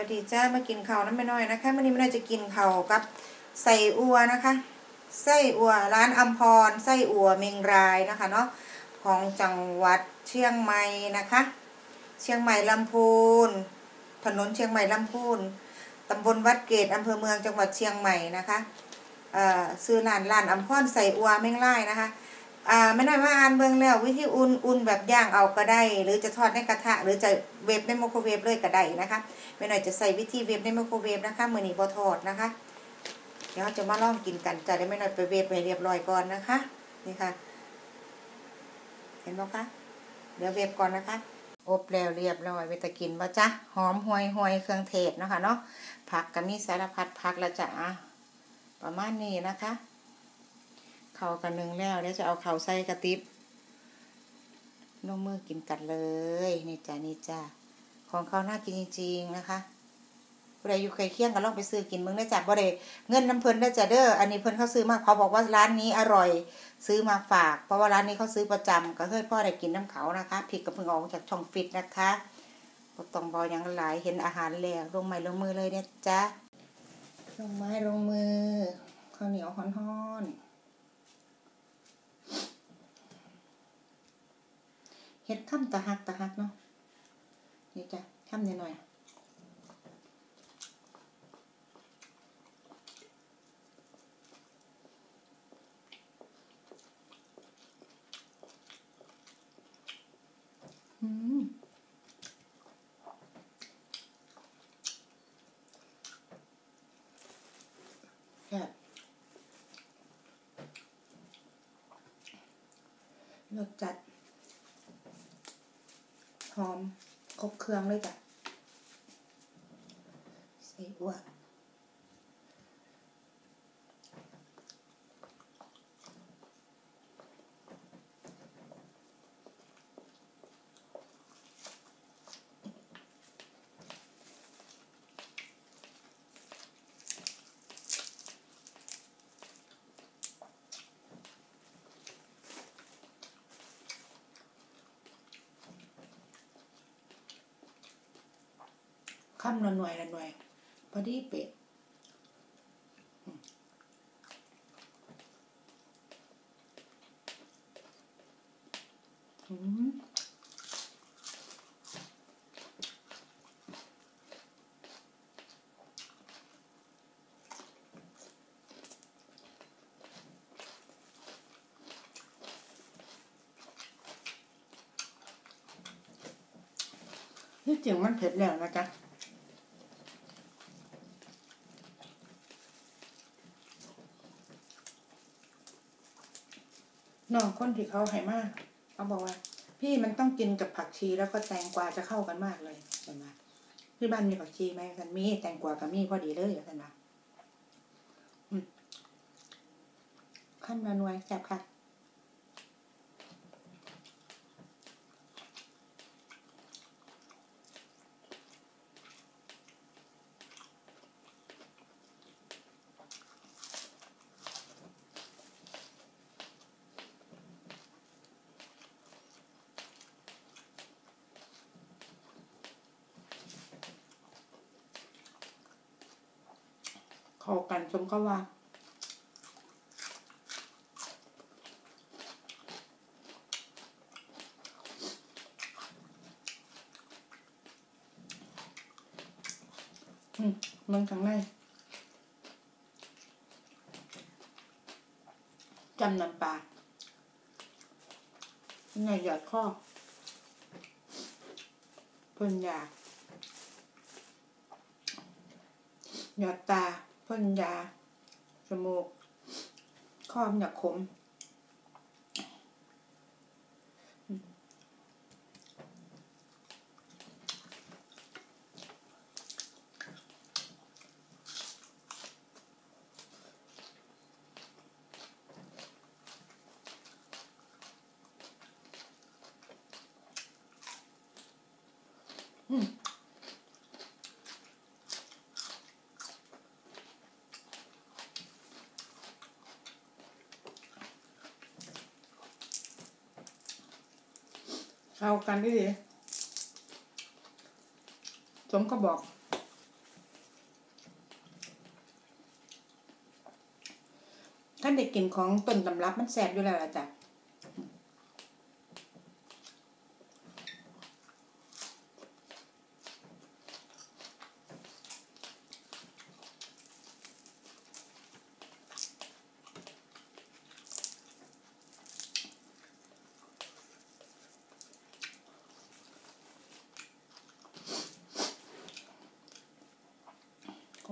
สวัสดีจ้ามากินข้าวน้ำไม่น้อยนะคะวันนี้ไม่น้อยจะกินข้าวกับใส่อัวนะคะ ไส้อัวร้านอัมพรไส้อัวเมงรายนะคะเนาะของจังหวัดเชียงใหม่นะคะ เชียงใหม่ลำพูนถนนเชียงใหม่ลำพูนตำบลวัดเกตอำเภอเมืองจังหวัดเชียงใหม่นะคะเอ่อซื้อร้านร้านอัมพรใส่อัวเมงรายนะคะ อ่าไม่น้อยมาอ่านเบื้องแล้ว วิธีอุ่นอุ่นแบบย่างเอาก็ได้ หรือจะทอดในกระทะ หรือจะเวฟในไมโครเวฟเลยก็ได้นะคะไม่น้อยจะใส่วิธีเวฟในไมโครเวฟนะคะมือนี้บอทอดนะคะ เดี๋ยวจะมาลองกินกันจะได้ไม่น้อยไปเวฟไปเรียบร้อยก่อนนะคะ นี่ค่ะ เห็นไหมคะเดี๋ยวเวฟก่อนนะคะอบแล้วเรียบร้อยเวตากินบ่จ๊ะหอมห่วยห่วยเครื่องเทศนะคะเนาะผักก็มีสารพัดผักละจ้ะประมาณนี้นะคะ เขากันหนึ่งแล้วเดี๋ยวจะเอาเขาใส่กระติบลงมือกินกันเลยนี่จ้ะนี่จ้ะของเขาน่ากินจริง ๆ นะคะผู้ใดอยู่เคยเคี่ยงก็ลองไปซื้อกินมึงได้จ้ะบ่ได้เงินน้ำเพลินได้จ้ะเด้ออันนี้เพิ่นเขาซื้อมาเขาบอกว่าร้านนี้อร่อย ซื้อมาฝาก เพราะว่าร้านนี้เขาซื้อประจำก็เคยพ่อได้กินน้ำเขานะคะพริกกับเพิ่งออกจากช่องฟิตนะคะบ่ต้องบอยังหลายเห็นอาหารแล้วลงไม้ลงมือเลยเนี่ยจ้ะลงไม้ลงมือข้าวเหนียวฮ้อนๆ เฮ็ดข้ามตะหักตะหักเนาะนี่จ้ะข้ามนิดหน่อยอืมรสจัด หอมครบเครื่องเลยจ้ะใส่อัว ข้ามละหน่วยละหน่วย พอดีเป๊ะอืมที่จริงมันเผ็ดแล้วนะจ๊ะ น้องคนที่เขาให้มากเขาบอกว่า พี่มันต้องกินกับผักชีแล้วก็แตงกวาจะเข้ากันมากเลยเห็นไหมที่บ้านมีผักชีไหมกันมีแตงกวากับมีพอดีเลยเห็นไหมขั้นมาหน่วยแซ่บค่ะ เข้ากันชมก็ว่าอืมมันข้างในจำนำปลาไงหยอดข้อเพิ่นอยากหยอดตา พ่นยาจมูกข้อมนอยากขม เข้ากันดีๆสมก็บอก ถ้าเด็กกินของต้นตำรับมันแสบอยู่แล้วล่ะจ้ะ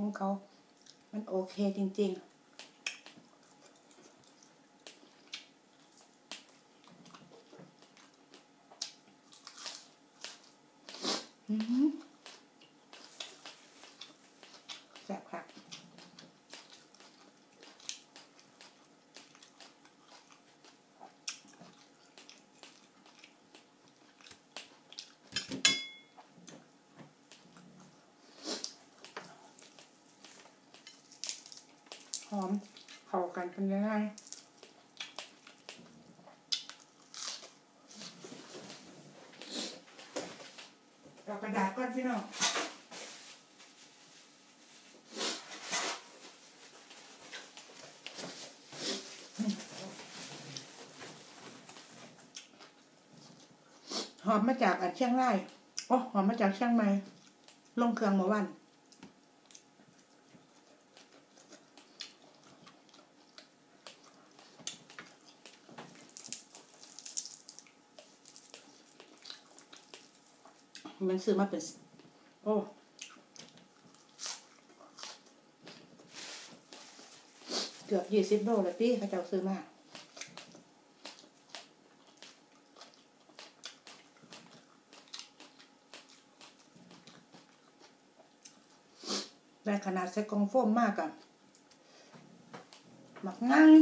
ของเขา มันโอเคจริง ๆ อืมแซ่บค่ะ ห อมเข้ากันเป็นยังไงเรากระดาษก้อนพี่น้องหอมมาจากอันเชียงรายโอ้หอมมาจากเชียงใหม่ ลงเครื่องเมื่อวัน มันซื้อมาเป็น โอ้เกือบยี่สิบโลแล้วพี่เขาเจ้าซื้อมาได้ขนาดใส่กองโฟมมากอะหมักง่าย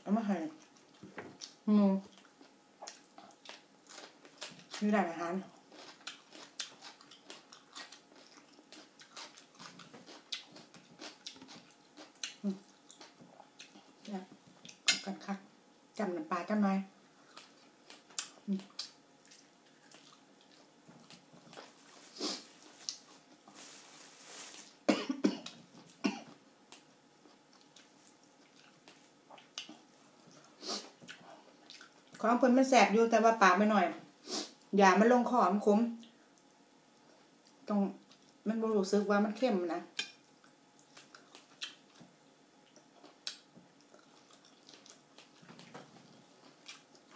เอามาให้ อืมนี่ได้อาหารอืมเนี่ยกันคักจำน้ำปลาจำไหมอื ของเพิ่นมันแสบอยู่แต่ว่าปากไม่หน่อยอย่ามันลงคอมขมตรงมันบรู้สึกว่ามันเข้มนะ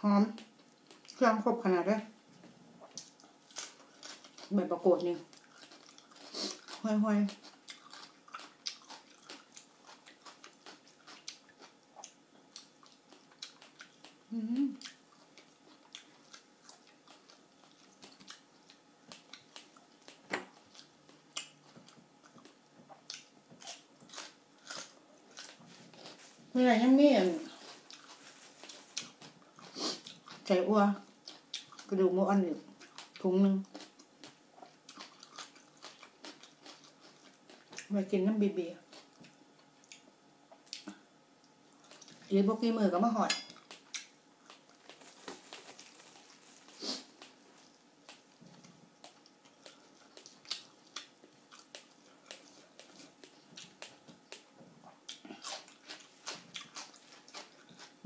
หอมเครื่องครบขนาดเลยใบประโกดนี่ห้อยๆอืม เมื่อไรยังมีใส่อัวกระดูกหมูอันหนึ่งถุงหนึ่งไว้กินน้ำบีบีหรือพวกกี้มือก็มาหอด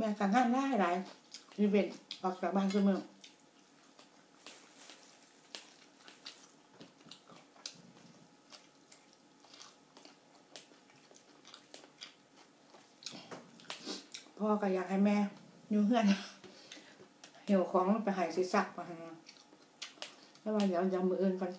แม่การงานได้หลาย อีเวนต์ออกจากบ้านเสมอพ่อก็อยากให้แม่อยู่เฮือนเหี่ยวของไปหายสิสักมาหาแล้วว่าเดี๋ยวยำมืออื่นกัน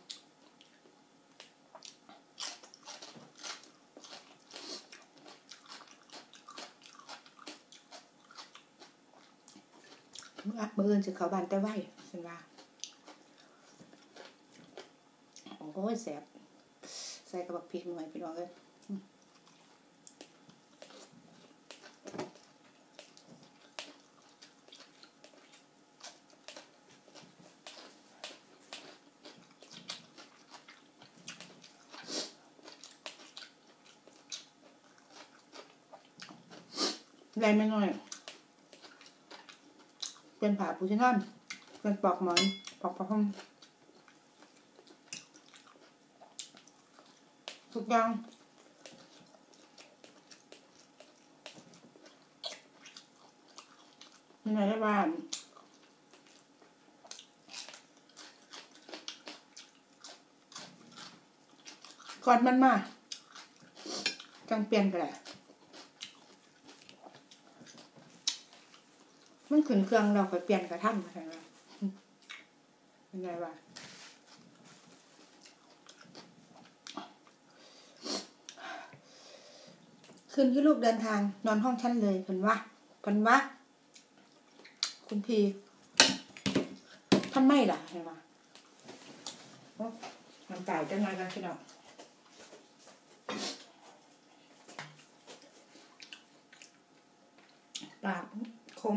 มืออัดมืออื่นสิเขาบานแต่ไหวสันว่าโอ้ยแสบใส่กระบอกพริกหน่อยพี่น้องเลยแรงไม่น้อย เป็นผ่าปูชินอนเป็นปลอกหมอนปลอกผ้าห่มทุกอย่างนี่ไหนบ้านก่อนมันมาจังเปลี่ยนไปแหละ มันขึ้นเครื่องเราไปเปลี่ยนกระทั่งมาทางนั้นเป็นไงวะคืนที่ลูกเดินทาง นอนห้องฉันเลยเพิ่นว่าเพิ่นว่าคุณพีทำไมล่ะเห็นไหมมันตายจังไงกันพี่น้องปากขม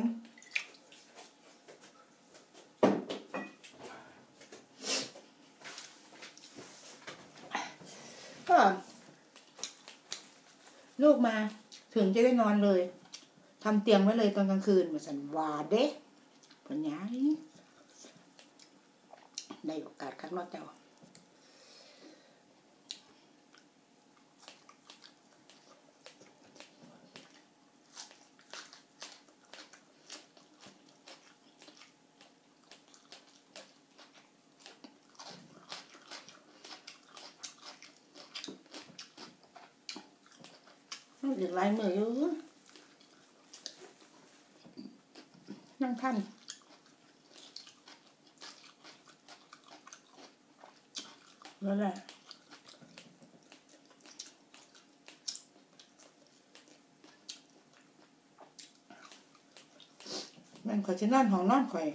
ก็ ลูก มา ถึงจะได้นอนเลยทำเตียงไว้เลยตอนกลางคืนเหมือนสันวาเด้ปัญญาได้โอกาสครั้งนอกเจ้า เด็กลายมืออยู่นั่งท่านแล้วแหละ มันขอนอนของนอนข่อย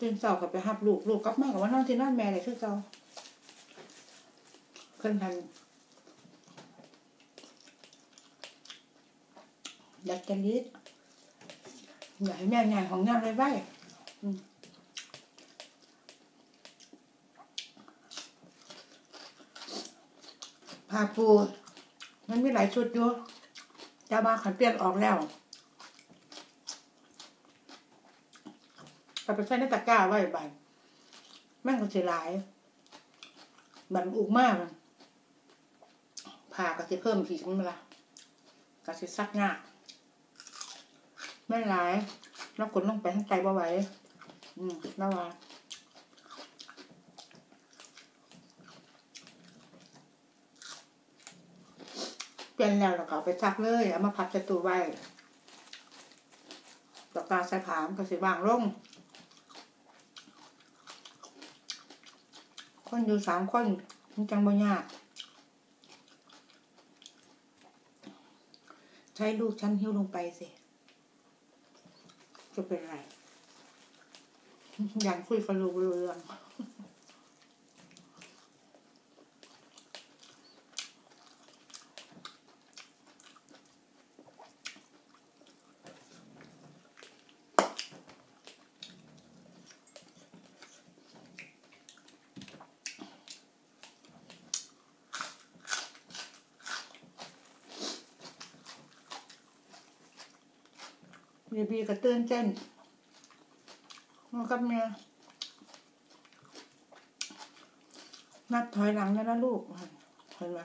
ตื่นเช้ากับไปหับลูกลูกกลับมากับว่านอนที่นอนแม่เลยคือเจ้าเพิ่นทันอยากจะลิดอยากให้แม่งานของงานไว้ไว้ผ้าปูมันมีหลายชุดอยู่จะมาขันเปลี่ยนออกแล้ว ก็ไปใส่ในตะกร้าไว้บันแม่งก็เสียหลาย บันอุกมากผ่าก็จะเพิ่มอีกมั้งละก็จะซักงาไม่ร้ายแล้วกดลงไปข้งใจบ่ไหวอืมแล้วว่าเปลี่ยนแล้วแล้วก็ไปซักเลย เอามาพับใส่ตู้ไว้ตอกกาใส่ผามก็สิวางลง คนอยู่สามคนมันจังบ่ยากใช้ลูกชั้นหิ้วลงไปสิ จะเป็นไร อย่างคุยกับลูกเรื่อง บีบีก็ตื่นเต้นมากับเมียนับถอยหลังแล้วนะลูกเห็นไหม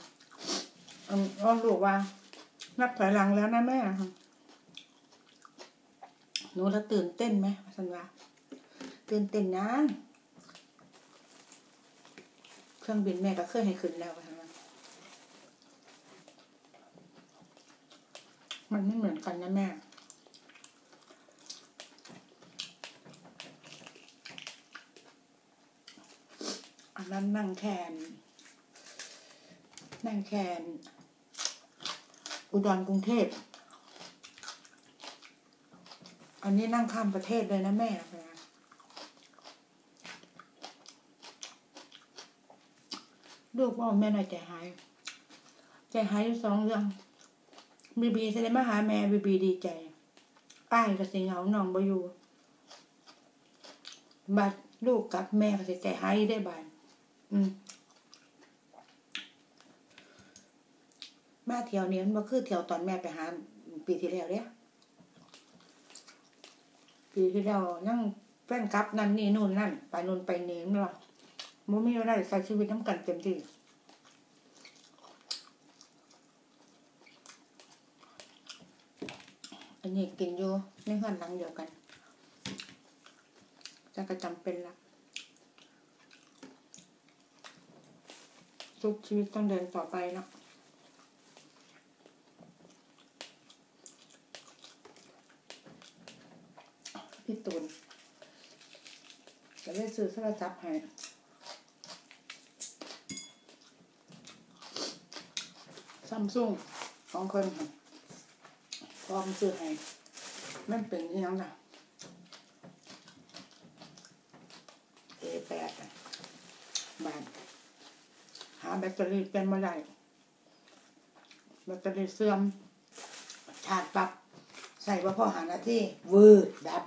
อืมอ๋อลูกว่า นับถอยหลังแล้วนะแม่หนูแล้วตื่นเต้นไหมสันว่าตื่นเต้นนะเครื่องบินแม่ก็เคยให้ขึ้นแล้วนว่ามันไม่เหมือนกันนะแม่ อันนั้นนั่งแคนนั่งแคนอุดรกรุงเทพ อันนี้นั่งข้ามประเทศเลยนะแม่ลูกว่าแม่น่าใจหาย ใจหายสองเรื่องบีบีจะได้มาหาแม่บีบีดีใจป้ายก็สิเหงานองบอยู่บัดลูกกับแม่ก็สิใจหายได้บาน มาเที่ยวนี้มันาคือเที่ยวตอนแม่ไปหาปีที่แล้วเนี่ยปีที่แล้วนั่งแฟนกลับนั่นนี่นู่นนั่น ไปนู่นไปนี่มันหรอมันมีอะไรใส่ชีวิตน้งกันเต็มที่อันนี้กินอยู่ในเพื่อนหลังเดียวกันจะก็จำเป็นละ ทุกชีวิตต้องเดินต่อไปเนาะพี่ตูนจะได้ซื้อโทรศัพท์ให้ซัมซุงสองคนค่ะพร้อมซื้อให้มันเป็นยังล่ะ A8 อะบาน หาแบตเตอรี่เป็นมาได้แบตเตอรี่เสื่อม ชาร์จปรับ ใส่ว่าพอหานาที่วืดดับ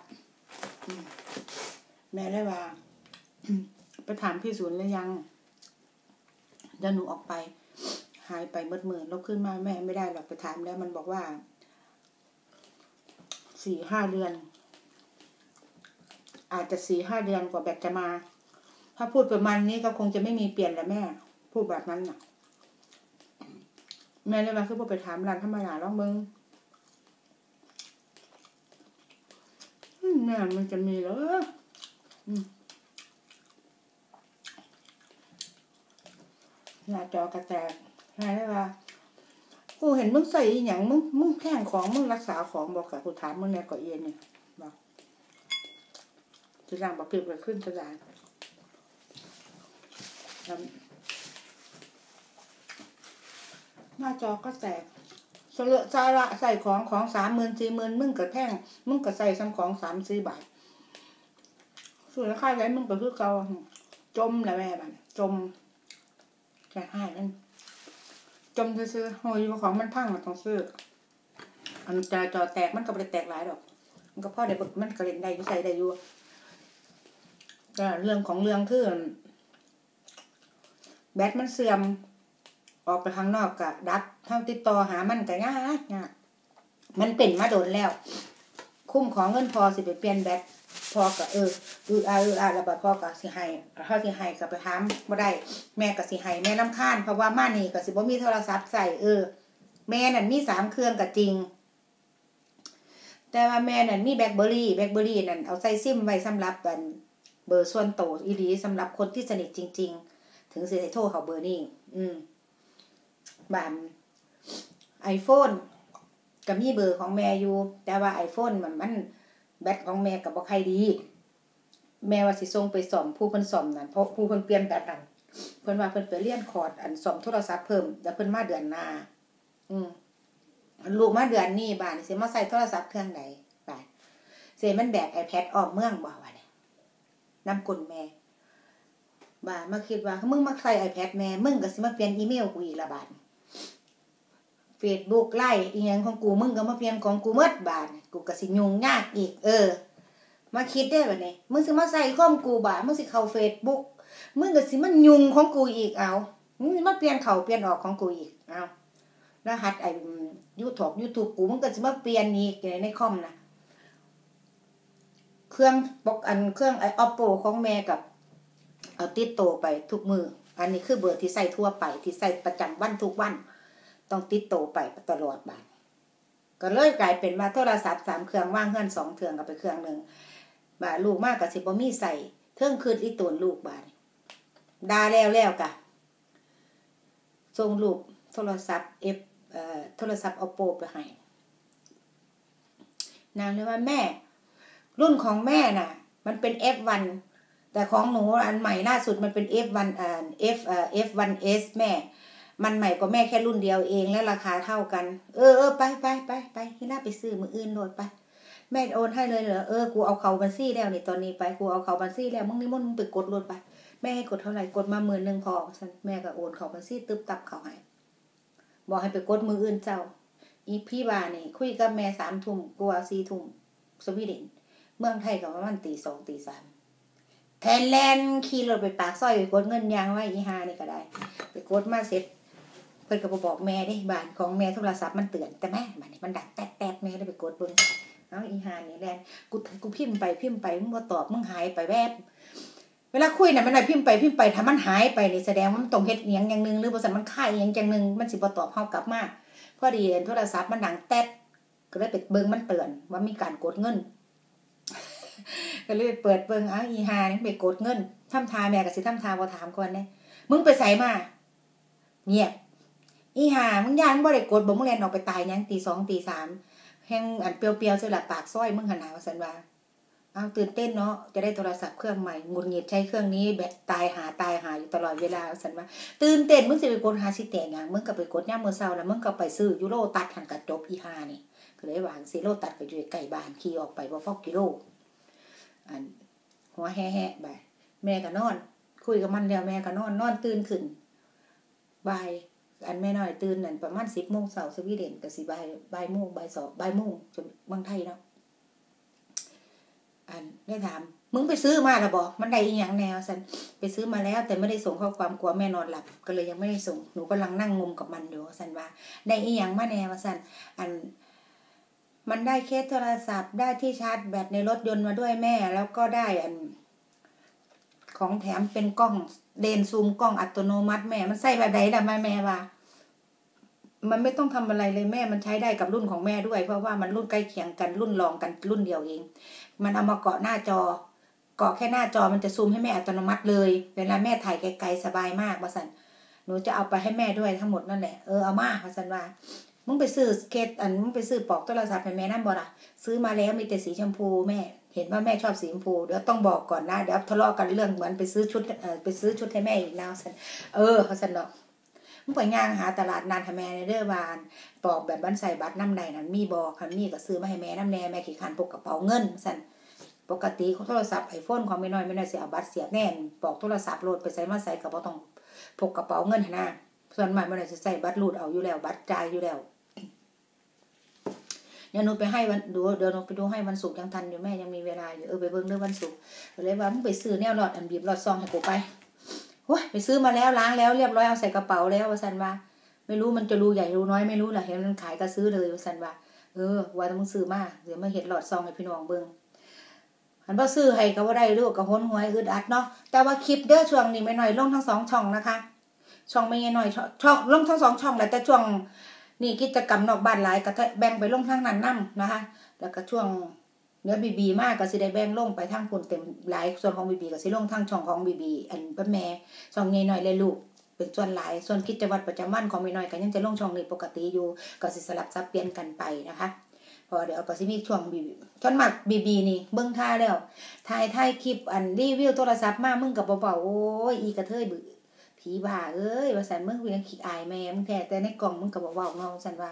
แม่ได้ว่า ไปถามพี่ศูนย์แล้วยังเดี๋ยวหนูออกไป หายไปเบิดมือแล้วขึ้นมาแม่ไม่ได้หรอกไปถามแล้วมันบอกว่า สี่ห้าเดือน อาจจะสี่ห้าเดือนกว่าแบตจะมา ถ้าพูดประมาณนี้ก็คงจะไม่มีเปลี่ยนแล้วแม่ พูดแบบนั้นน่ะ แม่เลยมาคือพอไปถามร้านธรรมดาลองเบิงแม่มันจะมีเหรอหน้าจอกระแตกใช่ไหมว่ากูเห็นมึงใส่อย่างมึงมึงแข่งของมึงรักษาของบอกกับกูถามมึงเนี่ยก็เอียนเนี่ยบอกจะร่างบอกเก็บไปขึ้นจะได้ หน้าจอก็แตกเสลอะซาระใส่ของของสามหมื่นสี่หมื่นมึงกับแท่ง มึงกับใส่ซ้ำของสามสี่บาทส่วนค่าไรมึงก็คือเก่าจมแหละแม่บันจมแค่ให้นั่นจมซื้อๆโอ้ยของมันพังมันต้องซื้ออันจอจอแตกมันก็ไม่ได้แตกหลายดอก มันก็พ่อได้เบิดมันก็เล่นได้ใส่ได้อยู่ก็เรื่องของเรื่องคือแบตมันเสื่อม ออกไปข้างนอกกะดับเท่าติดต่อหามันก็ยากยากมันเป็นมาโดนแล้ว คุ้มของเงินพอสิไปเปลี่ยนแบตพอกะเอออืออาอืออาแล้วบัดพอกะสิให้เฮาสิให้ก็ไปถามบ่ได้ แม่ก็สิให้แม่น้ำค้านเพราะว่ามานี่ก็สิบ่มีโทรศัพท์ใส่เออ แม่นั่นมีสามเครื่องก็จริง แต่ว่าแม่นั่นมีแบล็คเบอรี่แบล็คเบอรี่นั่นเอาใส่ซิมไว้สำหรับบันเบอร์ส่วนโตอีหลีสำหรับคนที่สนิทจริง ๆ ถึงสิได้โทรเขาเบอร์นี้อืม บานไอโฟนก็มีเบอร์ของแม่อยู่ แต่ว่าไอโฟนมันมันแบตของแม่กับบ่ใครดี แม่ว่าสิส่งไปซ่อมผู้เพิ่นซ่อมนั่นเพราะผู้เพิ่นเปลี่ยนแบตนั่นเพิ่นว่าเพิ่นไปเรียนคอร์สอันซ่อมโทรศัพท์เพิ่มแล้วเพิ่นมาเดือนหน้าอืมลูกมาเดือนนี้บ้านสิมาใส่โทรศัพท์เครื่องใดบ้านเสมันแบก iPad ออกเมืองบ่วะเนี่ยนำกลแม่บ้านมาคิดว่ามึงมาใส่ iPad แม่มึงก็สิมาเปลี่ยนอีเมลกูอีกละบ้าน ด Facebook ไล่อีหยังของกูมึงก็มาเปลี่ยนของกูเมดบาดกูก็สิยุ่งยากอีก เออ มาคิดได้บัดนี้มึงสิมาใส่ข้อมกูบาดมึงสิเข้า Facebook มึงก็สิมันยุ่งของกูอีกเอามึงสิมาเปลี่ยนเข้าเปลี่ยนออกของกูอีกเอารหัสไอ้ยูทูบยูทูบกูมันก็จะมาเปลี่ยนอีกในคอมนะเครื่องปกอันเครื่องไอออปโปของแม่กับเอาติดโตไปทุกมืออันนี้คือเบอร์ที่ใส่ทั่วไปที่ใส่ประจำวันทุกวัน ต้องติดโตไปตลอดบานก็เลยกลายเป็นมาโทรศัพท์สามเครื่องว่างเฮือนสองเครื่องกับไปเครื่องหนึ่งบาลูกมากกับสิบมีใส่เครื่องคืนอีตูนลูกบานดาแล้วแล้วกะส่งลูกโทรศัพท์เอฟโทรศัพท์ oppo ไปให้นางเลยว่าแม่ รุ่นของแม่น่ะ มันเป็น f1 แต่ของหนูอันใหม่ล่าสุดมันเป็น f1 อ่า f เอ่อ f1s แม่ มันใหม่กว่าแม่แค่รุ่นเดียวเองและราคาเท่ากัน เออเออไปไปไปไปที่หน่าไปซื้อมืออื่นโดดไป แม่โอนให้เลยเหรอเออกูเอาเขาบัญชีแล้วนี่ตอนนี้ไปกูเอาเขาบัญชีแล้วมึงนี่มึงไปกดรถไป แม่ให้กดเท่าไหร่กดมาหมื่นหนึ่งพอฉันแม่ก็โอนเขาบัญชีตึบตับเขาให้บอกให้ไปกดมืออื่นเจ้า อีพี่บานี่คุยกับแม่สามทุ่มกลัวสี่ทุ่มสวีเดนเมืองไทยกับว่ามันตีสองตีสามแทนแลนขี่รถไปปากซอยไปกดเงินยางไว้อีฮานี่ก็ได้ ไปกดมาเสร็จ เพิ่นก็บบอกแม่ดิบ้านของแม่โทรศัพท์มันเตือนแต่แม่บ้านนี้มันดังแต๊ดแต๊ดแม่ได้ไปกดเบิ่งเอาอีฮานี่แลนกูกูพิมพ์ไปพิมพ์ไปมึงบ่ตอบมึงหายไปแวบเวลาคุยน่ะมันได้พิมพ์ไปพิมพ์ไปถ้ามันหายไปนี่แสดงว่ามันต้องเฮ็ดอีหยังอย่างหนึงหรือบ่ซั่นมันค่ายอีหยังอย่างหนึงมันสิบ่ตอบเฮากลับมาพอดีโทรศัพท์มันดังแต๊ดก็เลยไปเบิ่งมันเตือนว่ามีการกดเงินก็เลยไปเปิดเบิ่งอ้าวอีหานี่ไปกดเงินทำทาแม่ก็สิทำทาบ่ถามก่อนเด้มึงไปไสมาเงียบ อีหามึงยานบ่ได้กดบ่มึงแล่นออกไปตายยังตีสองตีสามแห่งอันเปรียวๆซื่อละปากซอยมึงหันน่ะว่าซั่นว่าอ้าตื่นเต้นเนาะจะได้โทรศัพท์เครื่องใหม่หงุดหงิดใช้เครื่องนี้แบตตายหาตายหาอยู่ตลอดเวลาว่าซั่นว่า ตื่นเต้นมึงสิไปกดหาสิแตกหยังมึงก็ไปกดย่ามมือเช้าแล้วมึงก็ไปซื้อยูโรตัดหันก็จบอีหานี่ก็เลยวางสิโลตัดก็อยู่ใกล้บ้านขี่ออกไปบ่พอกิโลอันหัวแห่ๆไปแม่ก็นอน คุยกับมันแล้วแม่ก็นอนนอนตื่นขึ้นบ่าย อันแม่น้อยตื่นนั่นประมาณ10:00นเช้าสวีเดนก็สิบ่ายบ่ายโมงบ่ายสองบ่ายโมงจนบางไทยเนาะอันได้ถาม มึงไปซื้อมาแล้วบ่มันได้อีหยังแนวซั่นไปซื้อมาแล้ว แต่ไม่ได้ส่งข้อความกลัวแม่นอนหลับ ก็เลยยังไม่ได้ส่งหนูกำลังนั่งงมกับมันอยู่ซั่นว่า ได้อีหยังมาแนวซั่นอัน มันได้เคสโทรศัพท์ได้ที่ชาร์จแบตในรถยนต์มาด้วยแม่ แล้วก็ได้อัน ของแถมเป็นกล้องเลนซูมกล้องอัตโนมัติแม่ มันใส่แบบใดล่ะแม่แม่ว่า มันไม่ต้องทำอะไรเลยแม่ มันใช้ได้กับรุ่นของแม่ด้วย เพราะว่ามันรุ่นใกล้เคียงกันรุ่นรองกันรุ่นเดียวเอง มันเอามาเกาะหน้าจอ เกาะแค่หน้าจอมันจะซูมให้แม่อัตโนมัติเลย เวลาแม่ถ่ายไกลๆสบายมากว่าสันหนูจะเอาไปให้แม่ด้วยทั้งหมดนั่นแหละ เออเอามาว่าสันว่ามึงไปซื้อเคสอันมึงไปซื้อปลอกโทรศัพท์ให้แม่นั่นบ่ล่ะ ซื้อมาแล้วมีแต่สีชมพูแม่ เห็นว่าแม่ชอบสีชมพูเดี๋ยวต้องบอกก่อนนะเดี๋ยวทะเลาะกันเรื่องเหมือนไปซื้อชุดเออไปซื้อชุดให้แม่อีกแล้วสันเออเขาสันเนาะมึงไปย่างหาตลาดนานให้แม่ในเด้อบานปอกแบบบันใส่บัตรน้ำใดนั้นมีบอกคันมีก็ซื้อมาให้แม่น้ำแน่แม่ขี้ขันพกกระเป๋าเงินสันปกติโทรศัพท์ไอโฟนของไม่น้อยไม่น้อยเสียบัตรเสียบแน่นปอกโทรศัพท์โหลดไปใส่มาใส่กับบ่ต้องพกกระเป๋าเงินนะส่วนใหม่ไม่น้อยจะใส่บัตรรูดเอาอยู่แล้วบัตรจ่ายอยู่แล้ว ดี๋ยวหนูไปให้วันดูเดี๋ยวหนูไปดูให้วันศุกร์ยังทันอยู่แม่ยังมีเวลาอยู่เออไปเบิ่งเรื่องวันศุกร์เลยว่ามึงไปซื้อแนวหลอดอันบีบหลอดซองให้กูไปโอ้ยไปซื้อมาแล้วล้างแล้วเรียบร้อยเอาใส่กระเป๋าแล้วว่าสันว่าไม่รู้มันจะรูใหญ่รูน้อยไม่รู้ล่ะเห็นมันขายก็ซื้อเลยว่าสันว่าเออว่ามึงซื้อมาเดี๋ยวมาเห็นหลอดซองให้พี่น้องเบิ่งอันว่าซื้อให้ก็ว่าได้ลูกก็ห้นหวยอึดอัดเนาะแต่ว่าคลิปเด้อช่วงนี้ไม่น้อยลงทั้งสองช่องนะคะ ช่องไม่น้อยช่องลงทั้งสองช่องแหละแต่ช่วง นี่กิจกรรมนอกบ้านหลายก็แบ่งไปลงทางนั้นนํนะคะ แล้วก็ช่วงเนื้อบีบีมากก็สิได้แบ่งลงไปทางคนเต็มหลายส่วนของบีบีก็สิลงทางช่องของบีบีอันป้าแม่ช่องใหญ่หน่อยเลยลูกเป็นส่วนหลาย ส่วนกิจวัตรประจำวันของแม่น้อยก็ยังจะลงช่องนี้ปกติอยู่ก็สิสลับซับเปลี่ยนกันไปนะคะพอเดี๋ยวก็สิมีช่วงบีบีจนมักบีบีนี่เบิ่งท่าแล้วถ่ายถ่ายคลิปอันรีวิวโทรศัพท์มามึงก็บ่เบาโอ้ยอีกระเทยบึ ผีบ้าเอ้ยว่าซั่นมึงเป็นขี้อายแม่มึงแท้แต่ในกล่องมึงก็บ่เว้าเนาะซั่นว่า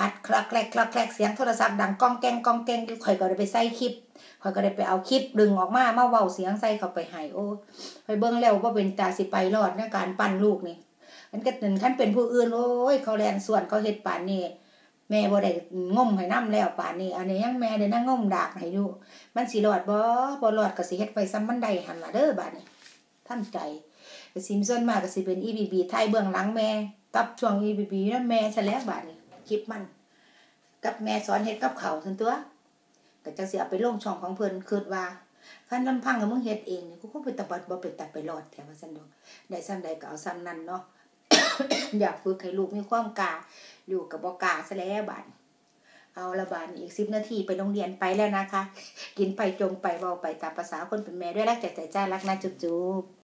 อัดคลักแคลกคลักแคลกเสียงโทรศัพท์ดังก้องแกงก้องแกงข่อยก็ได้ไปใส่คลิปข่อยก็ได้ไปเอาคลิปดึงออกมามาเว้าเสียงใส่เข้าไปให้โอ้ไปเบิ่งแล้วบ่เป็นตาสิไปรอดในการปั้นลูกนี่มันก็นึงคันเป็นผู้อื่นโอ้ยเขาแลนส่วนเขาเฮ็ดป่านนี้แม่บ่ได้งมให้น้ำแล้วป่านนี้ อันนี้ยังแม่ได้นั่งงมดากให้อยู่ มันสิรอดบ่บ่รอดก็สิเฮ็ดไปซ้ำมันได้หันล่ะเด้อบัดนี้ท่านใจ ก็สิส่วนมากก็สิเป็น EBB ไทยเบื้องหลังแม่กับช่วง EBB นั่นแม่ซะแล้วบัดนี้คลิปมัน กับแม่สอนเฮ็ดกับเขาทั้งตัวก็จังสิเอาไปลงช่องของเพิ่นคิดว่าคันลำพังกับมึงเฮ็ดเองนี่กูคงเป็นตะบัดบ่เป็นตะไปรอดแต่ว่าซั่นดอกได้ซ้ำใดก็เอาซ้ำนั้นเนาะอยากฝึกให้ลูกมีความกล้าลูกก็บ่กล้าซะแล้วบัดเอาละบาดอีก10นาทีไปโรงเรียนไปแล้วนะคะ กินไปจงไปเว้าไปตามภาษาคนเป็นแม่ด้วยรักใจใจจ้ารักนะจุ๊บ